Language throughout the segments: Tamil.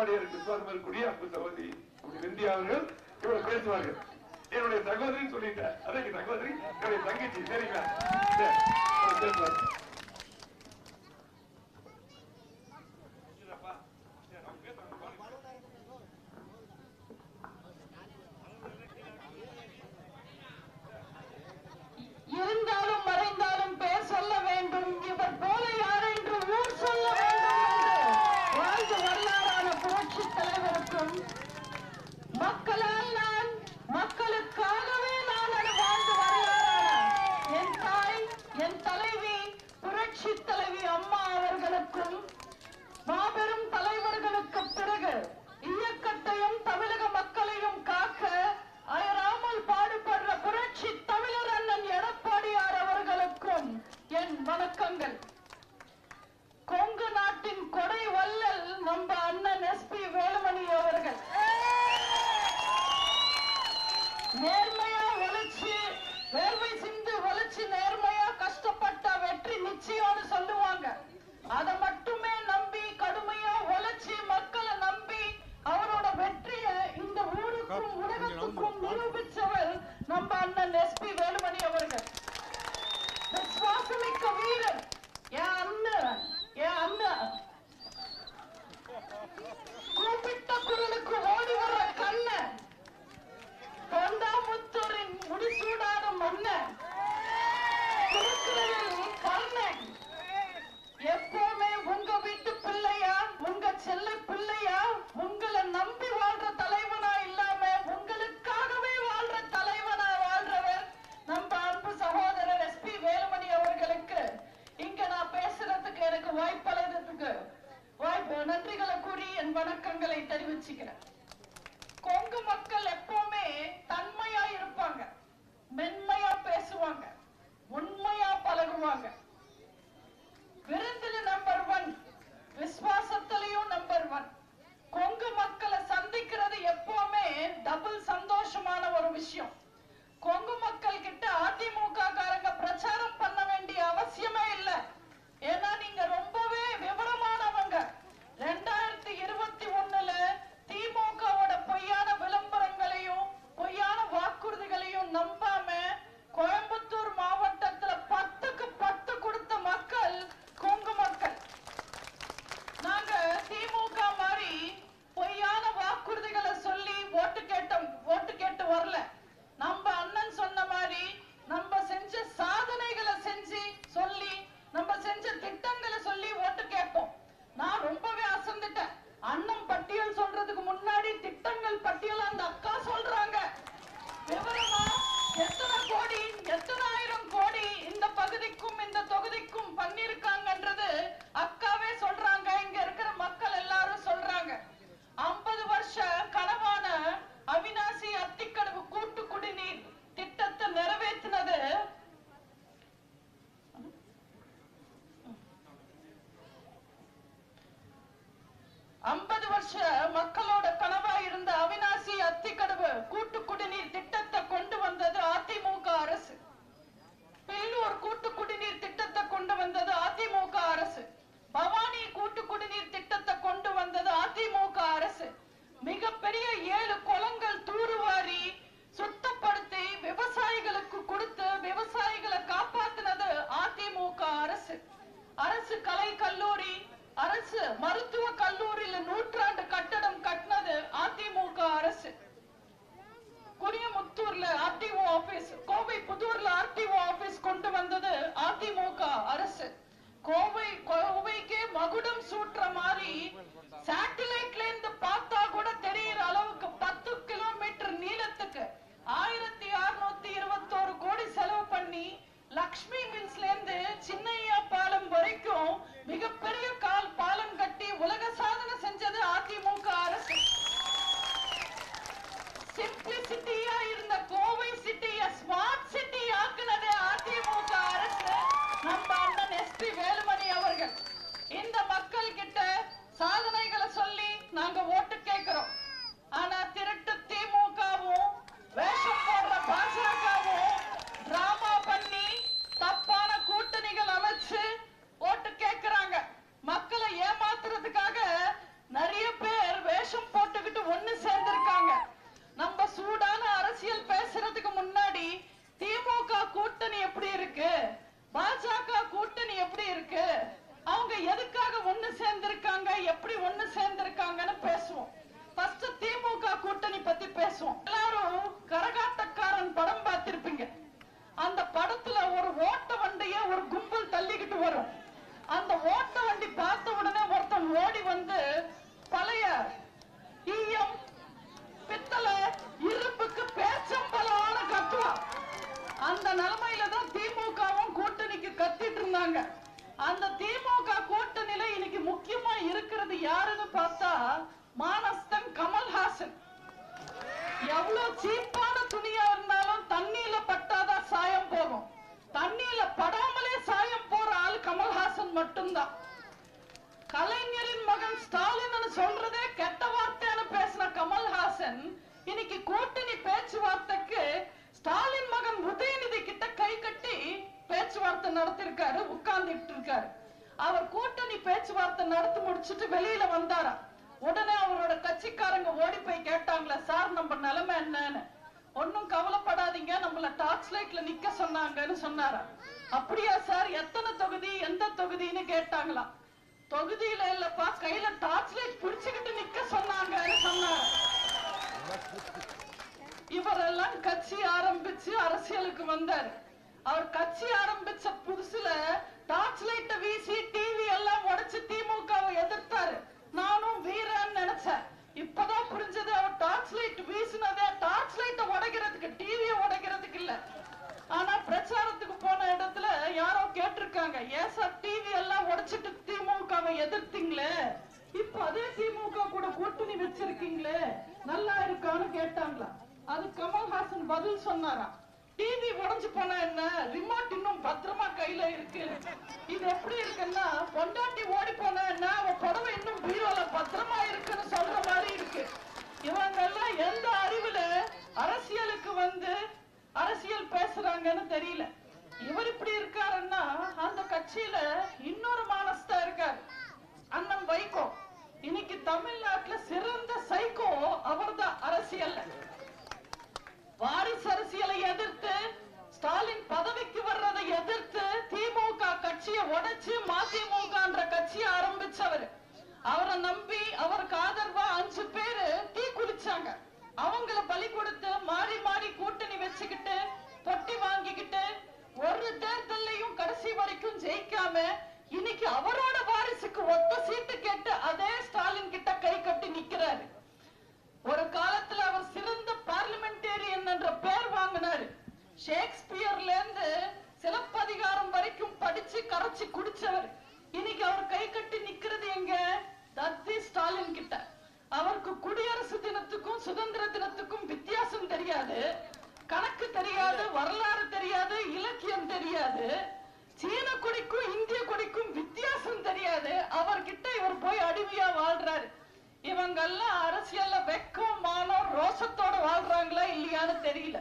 படையருக்கு விசுவாசம் இருக்கக்கூடிய அன்பு இவ்வளவு பேசுவார்கள். என்னுடைய சகோதரின்னு சொல்லிட்டேன். அதே சகோதரி என்னுடைய தங்கச்சி சரிங்களா kommen dann. ஐம்பது வருஷ மக்களோட கனவா இருந்த அவினாசி அத்திக்கடவு கூட்டு குடிநீர் திட்டத்தை கொண்டு வந்தது அதிமுக அரசு. பெல்லூர் கூட்டு குடிநீர் திட்டத்தை கொண்டு வந்தது அதிமுக அரசு. பவானி கூட்டு குடிநீர் திட்டத்தை கொண்டு வந்தது அதிமுக அரசு. மிகப்பெரிய ஏழு குளங்கள் தூருவாரி சுத்தப்படுத்தி விவசாயிகளுக்கு கொடுத்து விவசாயிகளை காப்பாத்தினது அதிமுக அரசு. அரசு கலை கல்லூரி அரசு மருத்துவ கல்லூரி நூற்றாண்டு கட்டடம் கட்டினது அதிமுக அரசு. குனியமுத்தூர்ல ஆர்டிஓ ஆபீஸ் கோவை புதூர்ல ஆர்டிஓ ஆபீஸ் கொண்டு வந்தது அதிமுக அரசு. கோவை கோவைக்கே மகுடம் சூட்டுற மாதிரி சேட்டலைட்ல இருந்து பார்த்தா கூட்டணி பேச்சுவார்த்தைக்கு ஸ்டாலின் மகன் உதயநிதி கிட்ட கை கட்டி பேச்சுவார்த்தை நடத்திருக்காரு உட்கார்ந்துட்டு இருக்காரு அவர் கூட்டணி பேச்சுவார்த்தை நடத்தி முடிச்சிட்டு வெளியில வந்தாரா? உடனே அவரோட கட்சிக்காரங்க ஓடி போய் கேட்டாங்களே சார் நம்ம நிலைமை என்னன்னு? ஒன்னும் கவலைப்படாதீங்க நம்மள டார்ச் லைட்ல நிக்க சொன்னாங்கன்னு சொன்னாரா? அப்படியா சார் எத்தனை தொகுதி எந்த தொகுதின்னு கேட்டாங்களா? தொகுதியில இல்லப்பா கையில டார்ச் லைட் பிடிச்சுக்கிட்டு நிக்க சொன்னாங்கன்னு சொன்னாரு? இவரெல்லாம் கட்சி ஆரம்பிச்சு அரசியலுக்கு வந்தாரு. அவர் கட்சி ஆரம்பிச்ச புதுசுல டார்ச் லைட்ட வீசி டிவி எல்லாம் உடைச்சு திமுகவை எதிர்த்தாரு. நானும் வீரன் நினைச்சேன். இப்பதான் புரிஞ்சது அவர் டார்ச் லைட் வீசினதே டார்ச் லைட்ட உடைக்கிறதுக்கு டிவியை உடைக்கிறதுக்கு இல்ல. ஆனா பிரச்சாரத்துக்கு போன இடத்துல யாரோ கேட்டிருக்காங்க. ஏன் சார் டிவி எல்லாம் உடைச்சிட்டு திமுகவை எதிர்த்தீங்களே? இப்ப அதே திமுக கூட கூட்டணி வச்சிருக்கீங்களே? நல்லா இருக்கான்னு கேட்டாங்களா? அது கமல்ஹாசன் பதில் சொன்னாராம் டிவி உடஞ்சு போனா என்ன? ரிமோட் இன்னும் பத்திரமா கையில இருக்கு. இது எப்படி இருக்குன்னா பொண்டாட்டி ஓடி போனா என்ன? அவ புடவை இன்னும் பீரோல பத்திரமா இருக்குன்னு சொல்ற மாதிரி இருக்கு. இவங்க எல்லாம் எந்த அறிவுல அரசியலுக்கு வந்து அரசியல் பேசுறாங்கன்னு தெரியல. இவர் இப்படி இருக்காருன்னா அந்த கட்சியில இன்னொரு மானஸ்தா இருக்காரு. அண்ணன் வைகோ. இன்னைக்கு தமிழ்நாட்டுல சிறந்த சைக்கோ அவர்தான் அரசியல்ல. வாரிசு அரசியலை எதிர்த்து ஸ்டாலின் பதவிக்கு வர்றதை எதிர்த்து திமுக கட்சியை உடைச்சு மதிமுகன்ற கட்சியை ஆரம்பிச்சவர். அவரை நம்பி அவருக்கு ஆதரவா அஞ்சு பேரு தீ குளிச்சாங்க அவங்கள பலி கொடுத்து மாறி மாறி கூட்டணி வச்சுக்கிட்டு பொட்டி வாங்கிக்கிட்டு ஒரு தேர்தலையும் கடைசி வரைக்கும் ஜெயிக்காம இன்னைக்கு அவரோட வாரிசுக்கு ஒத்த சீட்டு கேட்டு அதே ஸ்டாலின் கிட்ட கை கட்டி நிக்கிறாரு. ஒரு காலத்துல அவர் சிறு பார்லிமெண்டேரியன் என்ற பேர் வாங்கினாரு. ஷேக்ஸ்பியர்ல இருந்து சிலப்பதிகாரம் வரைக்கும் படிச்சு கரைச்சு குடிச்சவர். இன்னைக்கு அவர் கை கட்டி நிக்கிறது எங்க? தத்தி ஸ்டாலின் கிட்ட. அவருக்கு குடியரசு தினத்துக்கும் சுதந்திர தினத்துக்கும் வித்தியாசம் தெரியாது. கணக்கு தெரியாது வரலாறு தெரியாது இலக்கியம் தெரியாது. சீன கொடிக்கும் இந்திய கொடிக்கும் வித்தியாசம் தெரியாது. அவர்கிட்ட இவர் போய் அடிமையா வாழ்றாரு. இவங்க எல்லாம் அரசியல்ல வெக்கம் மானம் ரோஷத்தோட வாழ்றாங்களா இல்லையான்னு தெரியல.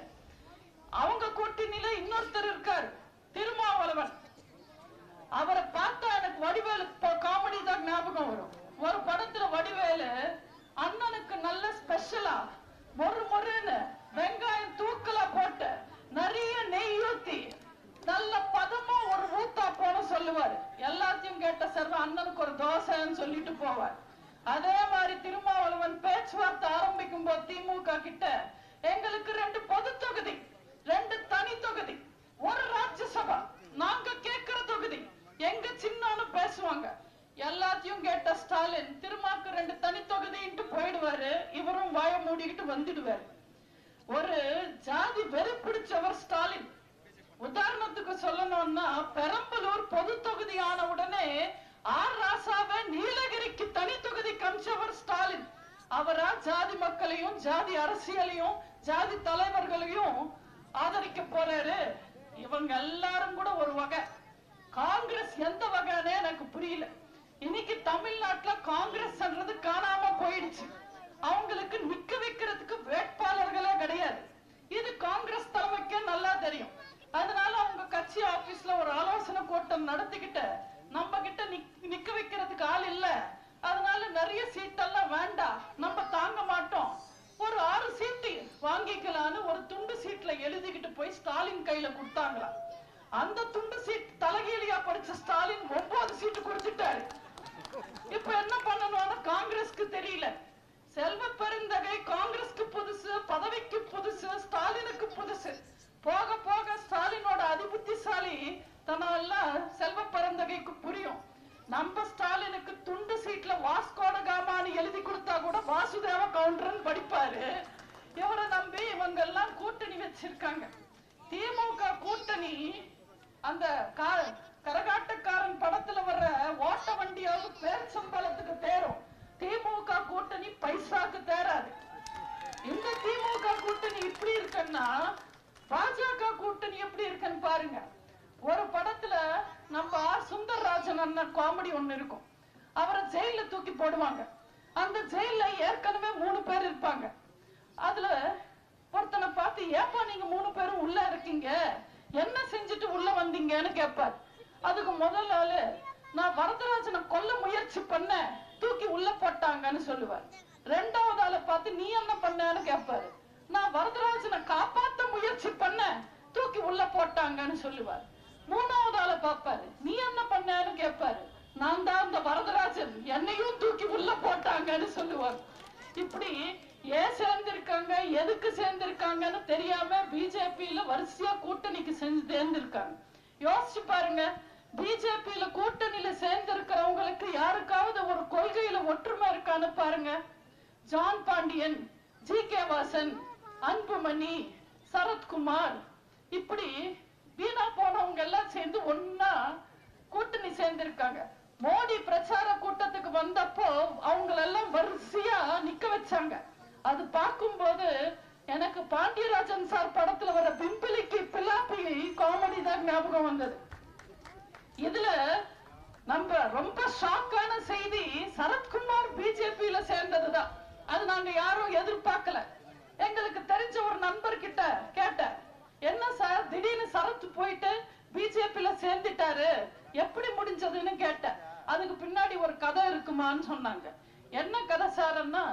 அவங்க கூட்டணியில இன்னொருத்தர் இருக்காரு திருமாவளவன் அவரை பார்த்தா எனக்கு வடிவேலு காமெடி தான் ஞாபகம் வரும் ஒரு படத்துல வடிவேலு அண்ணனுக்கு நல்ல ஸ்பெஷலா மொறு மொறுன்னு வெங்காயம் தூக்கலா போட்டு நிறைய நெய் ஊத்தி நல்ல பதமா ஒரு ஊத்தா போன சொல்லுவாரு எல்லாத்தையும் கேட்ட சர்வ அண்ணனுக்கு ஒரு தோசைன்னு சொல்லிட்டு போவார் அதே மாதிரி திருமாவளவன் பேச்சுவார்த்தை ஆரம்பிக்கும் போது திமுக கிட்ட எங்களுக்கு ரெண்டு பொது தொகுதி ரெண்டு தனி தொகுதி ஒரு ராஜ்யசபா நாங்க கேட்கிற தொகுதி எங்க சின்னான்னு பேசுவாங்க எல்லாத்தையும் கேட்ட ஸ்டாலின் திருமாக்கு ரெண்டு தனி தொகுதின்ட்டு போயிடுவாரு இவரும் வாய மூடிக்கிட்டு வந்துடுவாரு ஒரு ஜாதி வெறி பிடிச்சவர் ஸ்டாலின் உதாரணத்துக்கு சொல்லணும்னா பெரம்பலூர் பொது தொகுதி ஆன உடனே ஆர் ராசாவை நீலகிரிக்கு தனி தொகுதி கமிச்சவர் ஸ்டாலின் அவரா ஜாதி மக்களையும் ஜாதி அரசியலையும் ஜாதி தலைவர்களையும் ஆதரிக்க போறாரு. இவங்க எல்லாரும் கூட ஒரு வகை. காங்கிரஸ் எந்த வகைன்னு எனக்கு புரியல. இன்னைக்கு தமிழ்நாட்டுல காங்கிரஸ்ன்றது காணாம போயிடுச்சு. அவங்களுக்கு நிக்க வைக்கிறதுக்கு வேட்பாளர்களே கிடையாது. இது காங்கிரஸ் தலைமைக்கே நல்லா தெரியும். அதனால அவங்க கட்சி ஆபீஸ்ல ஒரு ஆலோசனை கூட்டம் நடத்திக்கிட்டு நம்ம கிட்ட நிக்- நிக்க வைக்கிறதுக்கு ஆள் இல்ல. அதனால நிறைய சீட்டெல்லாம் வேண்டாம் நம்ம தாங்க மாட்டோம். ஒரு ஆறு சீட்டு வாங்கிக்கலான்னு ஒரு துண்டு சீட்ல எழுதிக்கிட்டு போய் ஸ்டாலின் கையில கொடுத்தாங்களாம். அந்த துண்டு சீட் தலகீழியா படிச்ச ஸ்டாலின் ஒன்பது சீட்டு கொடுத்துட்டாரு. இப்ப என்ன பண்ணணும்னு காங்கிரஸ்க்கு தெரியல. செல்வ பெருந்தகை காங்கிரஸ்க்கு புதுசு பதவிக்கு புதுசு ஸ்டாலினுக்கு புதுசு. போக போக ஸ்டாலினோட அதிபுத்திசாலி தனெல்லாம் செல்வ பெருந்தகைக்கு புரியும். நம்ம ஸ்டாலினுக்கு துண்டு சீட்ல வாஸ்கோட காமான்னு எழுதி கொடுத்தா கூட வாசுதேவ கவுண்டர்னு படிப்பாரு. இவரை நம்பி இவங்க எல்லாம் கூட்டணி வச்சிருக்காங்க. திமுக கூட்டணி அந்த கா- கரகாட்டக்காரன் படத்துல வர்ற ஓட்ட வண்டியாவது பேர் சம்பளத்துக்கு தேரும். திமுக கூட்டணி பைசாக்கு தேராது. இந்த திமுக கூட்டணி இப்படி இருக்குன்னா பாஜக கூட்டணி எப்படி இருக்குன்னு பாருங்க. ஒரு படத்துல நம்ம ஆர் சுந்தரராஜன் அண்ணன் காமெடி ஒண்ணு இருக்கும். அவரை ஜெயில தூக்கி போடுவாங்க. அந்த ஜெயில ஏற்கனவே மூணு பேர் இருப்பாங்க. அதுல ஒருத்தனை பார்த்து ஏப்பா நீங்க மூணு பேரும் உள்ள இருக்கீங்க? என்ன செஞ்சுட்டு உள்ள வந்தீங்கன்னு கேட்பார் அதுக்கு முதல் ஆளு நான் வரதராஜனை கொல்ல முயற்சி பண்ண தூக்கி உள்ள போட்டாங்கன்னு சொல்லுவார். ரெண்டாவது ஆளை பார்த்து நீ என்ன பண்ணன்னு கேட்பாரு நான் வரதராஜனை காப்பாத்த முயற்சி பண்ண தூக்கி உள்ள போட்டாங்கன்னு சொல்லுவார். மூணாவது ஆளை பார்ப்பாரு. நீ என்ன பண்ணன்னு கேட்பாரு நான் தான் அந்த வரதராஜன். என்னையும் தூக்கி உள்ள போட்டாங்கன்னு சொல்லுவார். இப்படி ஏன் சேர்ந்திருக்காங்க எதுக்கு சேர்ந்திருக்காங்கன்னு தெரியாம பிஜேபியில வரிசையா கூட்டணிக்கு செஞ்சு சேர்ந்திருக்காங்க. யோசிச்சு பாருங்க பிஜேபியில கூட்டணியில சேர்ந்திருக்கிறவங்களுக்கு யாருக்காவது ஒரு கொள்கையில ஒற்றுமை இருக்கான்னு பாருங்க. John Pandian G K Vasan Anbumani Sarathkumar. இப்படி வீணா போனவங்க எல்லாம் சேர்ந்து ஒன்னா கூட்டணி சேர்ந்திருக்காங்க. மோடி பிரச்சார கூட்டத்துக்கு வந்தப்போ அவங்களெல்லாம் வரிசையா நிக்க வச்சாங்க. அது பார்க்கும்போது எனக்கு பாண்டியராஜன் சார் படத்துல வர பிம்பிளிக்கு பிலாப்பி காமெடி தான் ஞாபகம் வந்தது. இதுல நம்ம ரொம்ப ஷாக்கான செய்தி சரத்குமார் பிஜேபியில சேர்ந்ததுதான். அது நாங்க யாரும் எதிர்பார்க்கல. எங்களுக்கு தெரிஞ்ச ஒரு நண்பர் கிட்ட கேட்டேன். என்ன சார் திடீர்னு சரத் போயிட்டு பிஜேபியில சேர்ந்துட்டாரு. எப்படி முடிஞ்சதுன்னு கேட்டேன். அதுக்கு பின்னாடி ஒரு கதை இருக்குமான்னு சொன்னாங்க. என்ன கதை சாரன்னா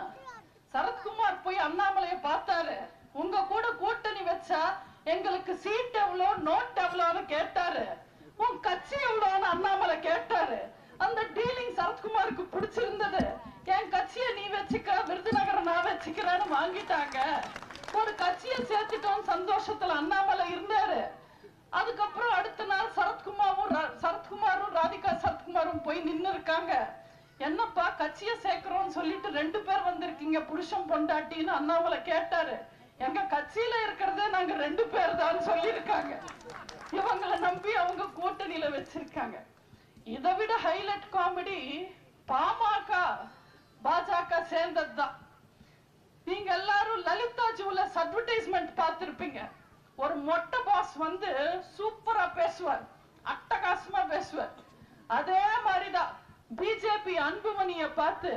சரத்குமார் போய் அண்ணாமலைய பார்த்தாரு. உங்க கூட கூட்டணி வச்சா எங்களுக்கு சீட் எவ்வளோ நோட் எவ்வளோன்னு கேட்டாரு. உன் கட்சி எவ்வளோன்னு அண்ணாமலை கேட்டாரு. அந்த டீலிங் சரத்குமாருக்கு பிடிச்சிருந்தது. என் கட்சியை நீ வச்சுக்க விருதுநகரை நான் வச்சுக்கிறேன்னு வாங்கிட்டாங்க. ஒரு கட்சியை சேர்த்துட்டோம் சந்தோஷத்துல அண்ணாமலை இருந்தாரு. அதுக்கப்புறம் அடுத்த நாள் சரத்குமாரும் சரத்குமாரும் ராதிகா சரத்குமாரும் போய் நின்னு இருக்காங்க என்னப்பா கட்சிய சேர்க்கிறோம்னு சொல்லிட்டு ரெண்டு பேர் வந்திருக்கீங்க புருஷன் பொண்டாட்டின்னு அண்ணாமலை கேட்டாரு. எங்க கட்சியில இருக்கிறதே நாங்க ரெண்டு பேர் தான் சொல்லியிருக்காங்க. இவங்களை நம்பி அவங்க கூட்டணியில வச்சிருக்காங்க. இதை விட ஹைலைட் காமெடி பாமக பாஜக சேர்ந்ததுதான். நீங்க எல்லாரும் லலிதா ஜூல அட்வர்டைஸ்மெண்ட் பார்த்திருப்பீங்க. ஒரு மொட்டை பாஸ் வந்து சூப்பரா பேசுவார். அட்டகாசமா பேசுவார். அதே மாதிரிதான் பிஜேபி அன்புமணிய பார்த்து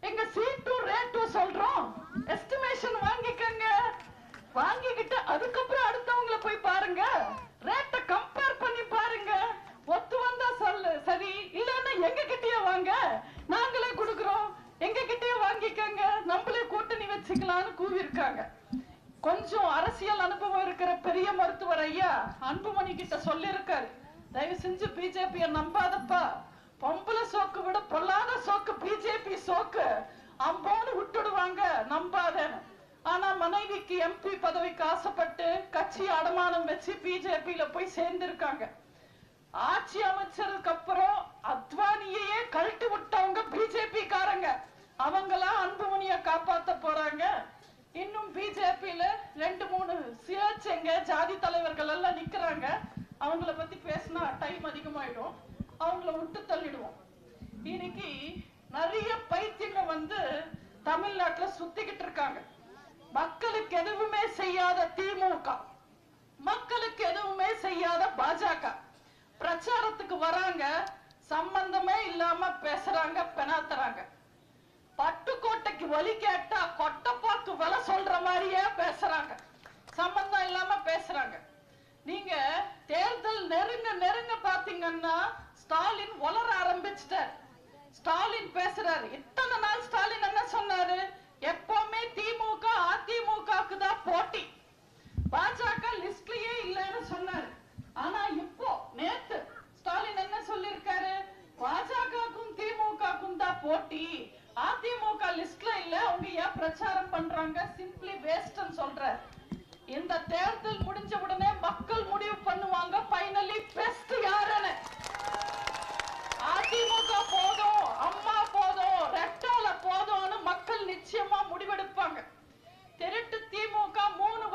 எங்க சீட்டும் ரேட்டும் சொல்றோம். எஸ்டிமேஷன் வாங்கிக்கங்க. வாங்கிக்கிட்டு அதுக்கப்புறம் அடுத்தவங்கள போய் பாருங்க. ரேட்டை கம்பேர் பண்ணி பாருங்க. ஒத்து வந்தா சொல்லு. சரி இல்லன்னா எங்க கிட்டயே வாங்க. நாங்களே கொடுக்குறோம். எங்க கிட்டயே வாங்கிக்கங்க. நம்மளே கூட்டணி வச்சுக்கலாம்னு கூவிருக்காங்க கொஞ்சம் அரசியல் அனுபவம் இருக்கிற பெரிய மருத்துவர் ஐயா அன்புமணி கிட்ட சொல்லியிருக்காரு. தயவு செஞ்சு பிஜேபிய நம்பாதப்பா. பொம்பளை சோக்கு விட பொல்லாத சோக்கு பிஜேபி சோக்கு. அம்போன்னு விட்டுடுவாங்க நம்பாதேன்னு. ஆனா மனைவிக்கு எம்பி பதவிக்கு ஆசைப்பட்டு கட்சி அடமானம் வச்சு பிஜேபியில போய் சேர்ந்திருக்காங்க. ஆட்சி அமைச்சருக்கு அப்புறம் அத்வானியையே கழட்டி விட்டவங்க பிஜேபி காரங்க அவங்களாம் அன்புமணிய காப்பாத்த போறாங்க. இன்னும் பிஜேபியில ரெண்டு மூணு சுயேட்சைங்க ஜாதி தலைவர்கள் எல்லாம் நிக்கிறாங்க. அவங்கள பத்தி பேசினா டைம் அதிகமாயிடும். அவங்கள விட்டு தள்ளிடுவோம். இன்னைக்கு நிறைய பைத்தியங்க வந்து தமிழ்நாட்டுல சுத்திக்கிட்டு இருக்காங்க. மக்களுக்கு எதுவுமே செய்யாத திமுக. மக்களுக்கு எதுவுமே செய்யாத பாஜக. பிரச்சாரத்துக்கு வராங்க. சம்பந்தமே இல்லாம பேசுறாங்க பெணாத்துறாங்க பட்டுக்கோட்டைக்கு வழி கேட்டா கொட்ட விலை சொல்ற மாதிரியே பேசுறாங்க. சம்பந்தம் இல்லாம பேசுறாங்க. நீங்க தேர்தல் நெருங்க நெருங்க பாத்தீங்கன்னா ஸ்டாலின் வளர ஆரம்பிச்சிட்டார். ஸ்டாலின் பேசுறாரு. இத்தனை நாள் ஸ்டாலின் என்ன சொன்னாரு? எப்பவுமே திமுக அதிமுகவுக்கு தான் போட்டி. பாஜக லிஸ்ட்லயே இல்லைன்னு சொன்னாரு. ஆனா இப்போ நேத்து ஸ்டாலின் என்ன சொல்லிருக்காரு பாஜகவுக்கும் திமுகவுக்கும் தான் போட்டி. அதிமுக லிஸ்ட்ல இல்ல அவங்க ஏன் பிரச்சாரம் பண்றாங்க? சிம்பிளி வேஸ்ட்னு சொல்ற. இந்த தேர்தல் முடிஞ்ச உடனே மக்கள் முடிவு பண்ணுவாங்க ஃபைனலி பெஸ்ட் யாருன்னு. அதிமுக போதும் அம்மா போதும் ரெட்டால போதும்னு மக்கள் நிச்சயமா முடிவெடுப்பாங்க. திருட்டு திமுக மூணு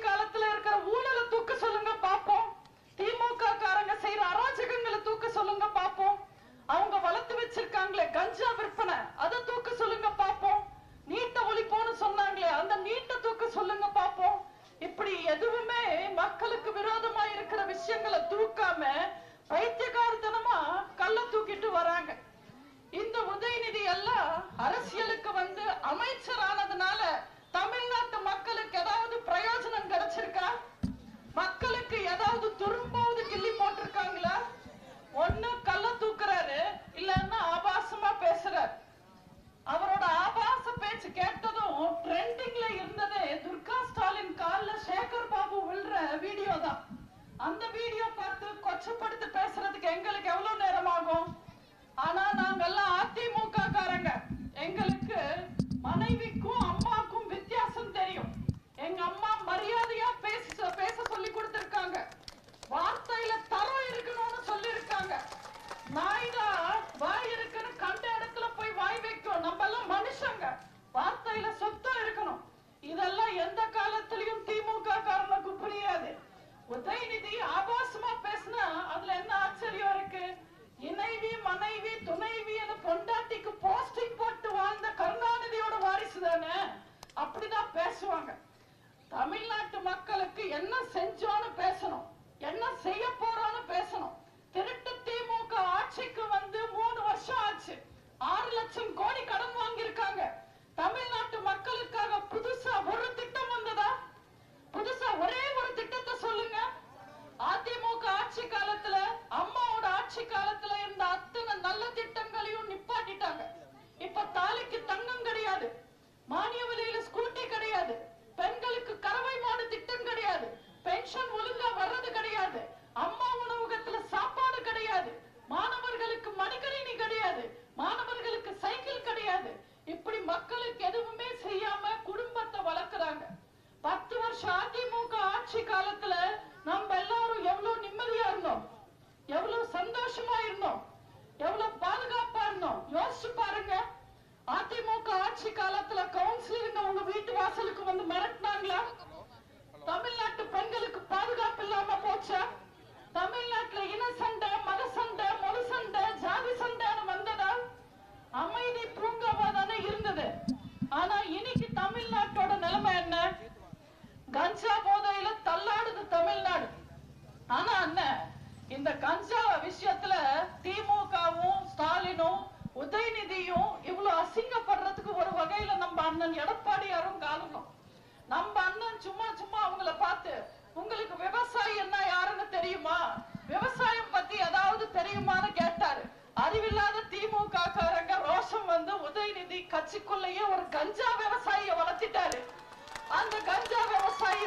காலத்துல இருக்கிற ஊழலை தூக்க சொல்லுங்க பாப்போம் திமுக காரங்க செய்யற அராஜகங்களை தூக்க சொல்லுங்க பாப்போம் அவங்க வளர்த்து வச்சிருக்காங்களே கஞ்சா விற்பனை அதை தூக்க சொல்லுங்க பாப்போம் நீட்ட ஒழிப்போன்னு சொன்னாங்களே அந்த நீட்ட தூக்க சொல்லுங்க பாப்போம் இப்படி எதுவுமே மக்களுக்கு விரோதமா இருக்கிற விஷயங்களை தூக்காம பைத்தியகாரத்தனமா கள்ள தூக்கிட்டு வராங்க. இந்த உதயநிதி எல்லாம் அரசியலுக்கு வந்து அமைச்சர் ஆனதுனால தமிழ்நாட்டு மக்களுக்கு ஏதாவது பிரயோஜனம் கிடைச்சிருக்கா? மக்களுக்கு ஏதாவது துரும்பாவது கிள்ளி போட்டிருக்காங்களா? ஒண்ணு கல்ல தூக்குறாரு இல்லன்னா ஆபாசமா பேசுறாரு. என்ன செஞ்சோன்னு பேசணும். என்ன செய்ய போறோம்னு பேசணும். திருட்டு திமுக ஆட்சிக்கு வந்து மூணு வருஷம் ஆச்சு. ஆறு லட்சம் கோடி கடன் வாங்கியிருக்காங்க. தமிழ்நாட்டு மக்களுக்காக புதுசா ஒரு திட்டம் வந்ததா? புதுசா ஒரே ஒரு திட்டத்தை சொல்லுங்க. அதிமுக ஆட்சி காலத்துல அம்மாவோட ஆட்சி காலத்துல இருந்த அத்தனை நல்ல திட்டங்களையும் நிப்பாட்டிட்டாங்க. இப்ப தாலிக்கு தங்கம் கிடையாது. மானிய விலையில ஸ்கூட்டி கிடையாது. பெண்களுக்கு கறவை மாடு திட்டம் கிடையாது. பென்ஷன் ஒழுங்கா வர்றது கிடையாது. அம்மா உணவகத்துல சாப்பாடு கிடையாது. மாணவர்களுக்கு மடிக்கணினி கிடையாது. மாணவர்களுக்கு சைக்கிள் கிடையாது. இப்படி மக்களுக்கு எதுவுமே செய்யாம குடும்பத்தை வளர்க்கறாங்க. பத்து வருஷம் அதிமுக ஆட்சி காலத்துல நம்ம எல்லாரும் எவ்வளவு நிம்மதியா இருந்தோம். எவ்வளவு சந்தோஷமா இருந்தோம். எவ்வளவு பாதுகாப்பா இருந்தோம். யோசிச்சு பாருங்க. அதிமுக ஆட்சி காலத்துல கவுன்சிலருங்க உங்க வீட்டு வாசலுக்கு வந்து மிரட்டினாங்களா? தமிழ்நாட்டு பெண்களுக்கு பாதுகாப்பு இல்லாம போச்சா? தமிழ்நாட்டுல இன சண்டை மத சண்டை மொழி சண்டை ஜாதி சண்டைன்னு வந்ததா? அமைதி பூங்காவா தானே இருந்தது. ஆனா இன்னைக்கு தமிழ்நாட்டோட நிலைமை என்ன? கஞ்சா போதையில தள்ளாடுது தமிழ்நாடு. ஆனா அண்ணன் இந்த கஞ்சா விஷயத்துல திமுகவும் ஸ்டாலினும் உதயநிதியும் இவ்வளவு அசிங்கப்படுறதுக்கு ஒரு வகையில நம்ம அண்ணன் எடப்பாடியாரும் காரணம். நம்ம அண்ணன் சும்மா சும்மா அவங்கள பார்த்து உங்களுக்கு விவசாயி என்ன யாருன்னு தெரியுமா? விவசாயம் பத்தி ஏதாவது தெரியுமான்னு கேட்டாரு. அறிவில்லாத திமுக காரங்க ரோஷம் வந்து உதயநிதி கட்சிக்குள்ளேயே ஒரு கஞ்சா விவசாயிய வளர்த்திட்டாரு. அந்த கஞ்சா விவசாயி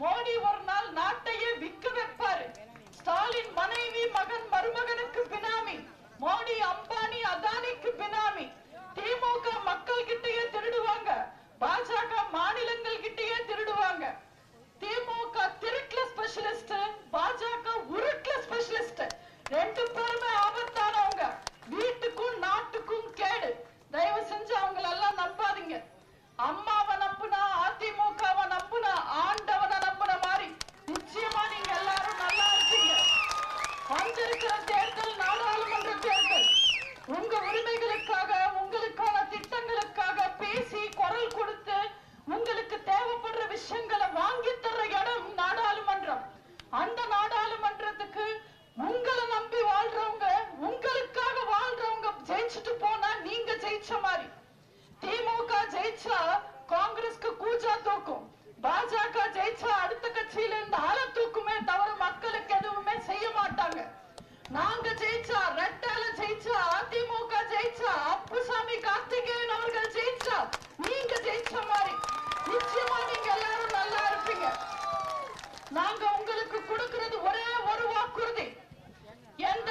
மோடி ஜெயிச்சுட்டு போனா நீங்க ஜெயிச்ச மாதிரி. திமுக ஜெயிச்சா காங்கிரஸ்க்கு கூச்சா தூக்கும். பாஜக ஜெயிச்சா அடுத்த கட்சியில இருந்து ஆள தூக்குமே தவிர மக்களுக்கு எதுவுமே செய்ய மாட்டாங்க. நாங்க ஜெயிச்சா ரெட்டால ஜெயிச்சா அதிமுக ஜெயிச்சா அப்புசாமி கார்த்திகேயன் அவர்கள் ஜெயிச்சா நீங்க ஜெயிச்ச மாதிரி. நிச்சயமா நீங்க எல்லாரும் நல்லா இருப்பீங்க. நாங்க உங்களுக்கு கொடுக்கிறது ஒரே ஒரு வாக்குறுதி. எந்த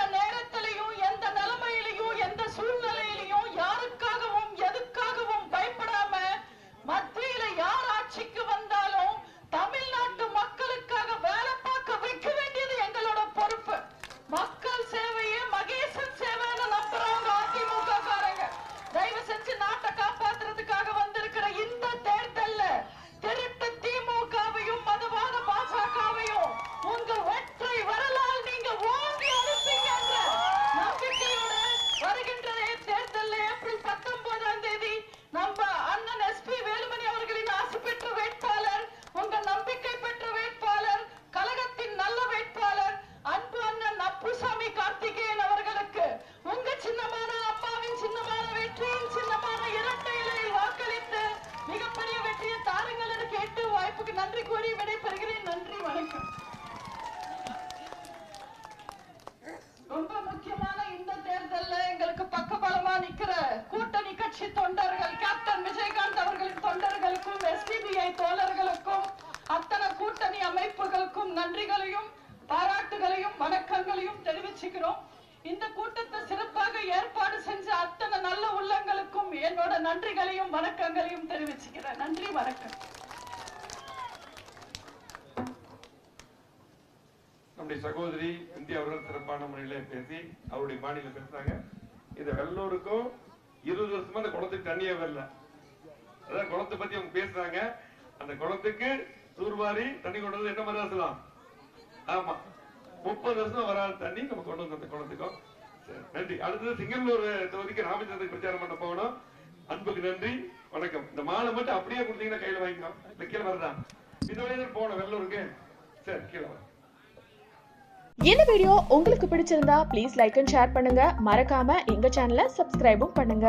இந்த கூட்டத்தை சிறப்பாக ஏற்பாடு செஞ்ச அத்தனை நல்ல உள்ளங்களுக்கும் என்னோட நன்றிகளையும் வணக்கங்களையும் தெரிவிச்சுக்கிறேன். நன்றி வணக்கம். நம்முடைய சகோதரி இந்திய அவர்கள் சிறப்பான முறையில பேசி அவருடைய மாநில பேசுறாங்க. இந்த வெள்ளோருக்கும் இருபது வருஷமா அந்த குளத்துக்கு தண்ணியே வரல. அதான் குளத்தை பத்தி அவங்க பேசுறாங்க. அந்த குளத்துக்கு தூர்வாரி தண்ணி கொண்டது என்ன மாதிரி ஆமா. முப்பது வருஷம் வராத தண்ணி நம்ம கொண்டு வந்து அந்த நன்றி. அடுத்தது சிங்கம்பூர் தொகுதிக்கு ராமச்சந்திரன் பிரச்சாரம் பண்ண போகணும். அன்புக்கு நன்றி. வணக்கம். இந்த மாலை மட்டும் அப்படியே கொடுத்தீங்கன்னா கையில வாங்கிக்கலாம். இந்த கீழே வரதா இந்த வழியா போகணும் வெள்ளூருக்கு. சரி கீழே வர இந்த வீடியோ உங்களுக்கு பிடிச்சிருந்தா ப்ளீஸ் லைக் அண்ட் ஷேர் பண்ணுங்க. மறக்காம எங்க சேனலை சப்ஸ்கிரைபும் பண்ணுங்க.